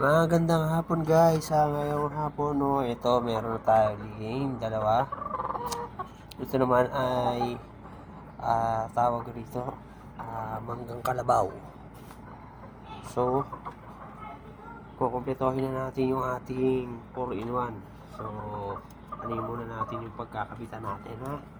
Magandang hapon guys. Sa ngayong hapon, no, ito meron tayo lihing dalawa. Ito naman ay ah, tawag rito ah, manggang kalabaw. So, kukumpletohin na natin yung ating 4-in-1. So, ano muna natin yung pagkakabitan natin ha.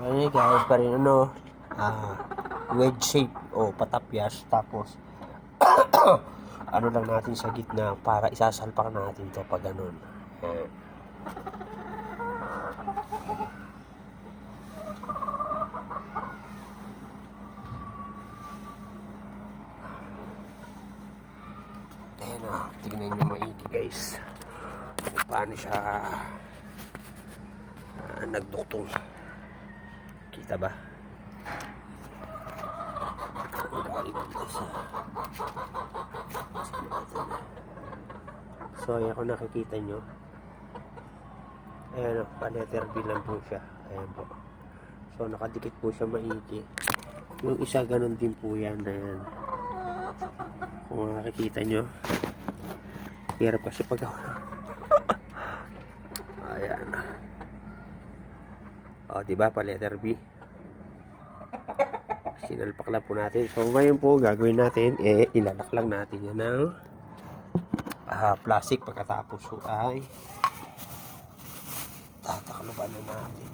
So ayun guys, pa rin ano, ah, wedge shape o patapyas tapos ano lang natin sa gitna para isasalpak natin to pag ganun. Ayan. Ayan o, tignan nyo maigi guys. Paano siya ah, nagduktong. Kita ba? So, ayan kung nakikita nyo. Ayan o, pa-letter B lang po siya. Ayan po. So, nakadikit po siya maigi. Yung isa, ganun din po yan. Ayan. Kung nakikita nyo. Hirap kasi pag Ayan. O, di ba? Pa letter B. Sinalpak lang po natin. So, ngayon po, gagawin natin, eh, ilalak lang natin yan ng ah, plastic pagkatapos po ay tatakloban na natin.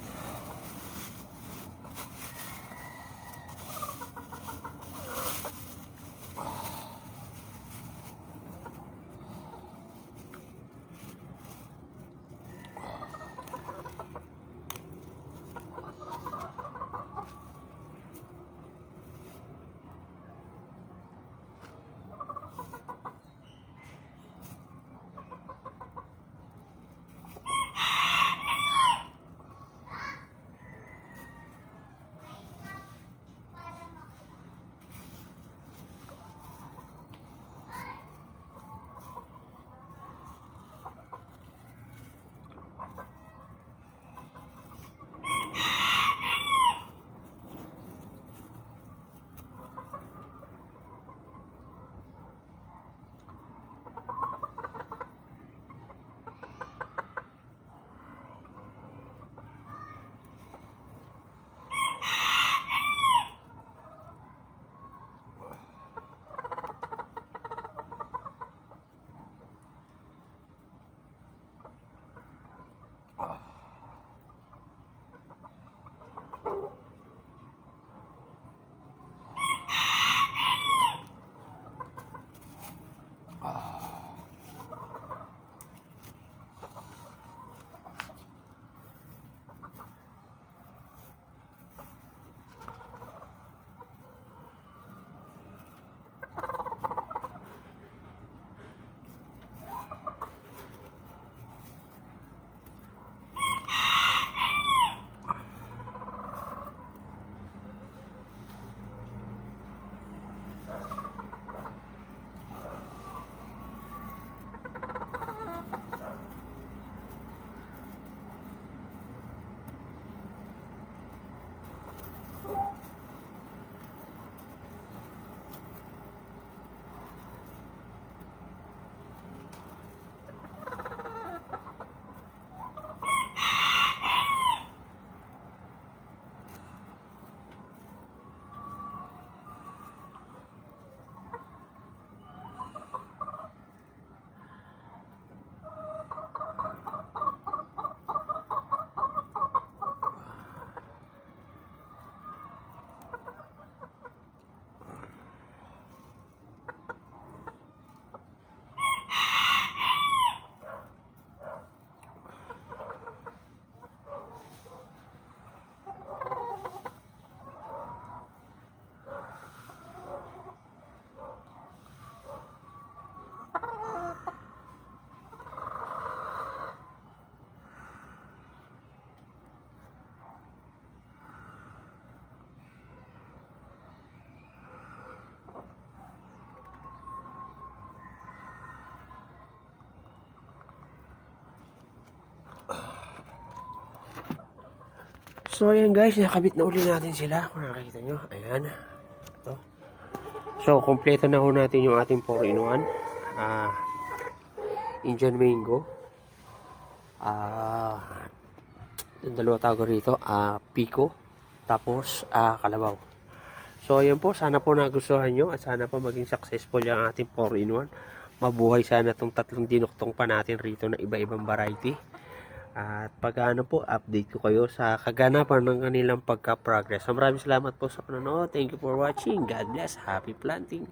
So, ayan guys, nakabit na uli natin sila. Kung nakikita nyo, ayan. Ito. So, kompleto na ho natin yung ating 4-in-1. Ah, Indian mango. Ah, yung dalawa tawag rito, ah, pico. Tapos, ah, kalabaw. So, ayan po. Sana po nagustuhan nyo at sana po maging successful yung ating 4-in-1. Mabuhay sana itong tatlong dinuktong pa natin rito na iba-ibang variety. At pag ano po, update ko kayo sa kaganapan ng kanilang pagka-progress. So, maraming salamat po sa panonood. Thank you for watching. God bless. Happy planting.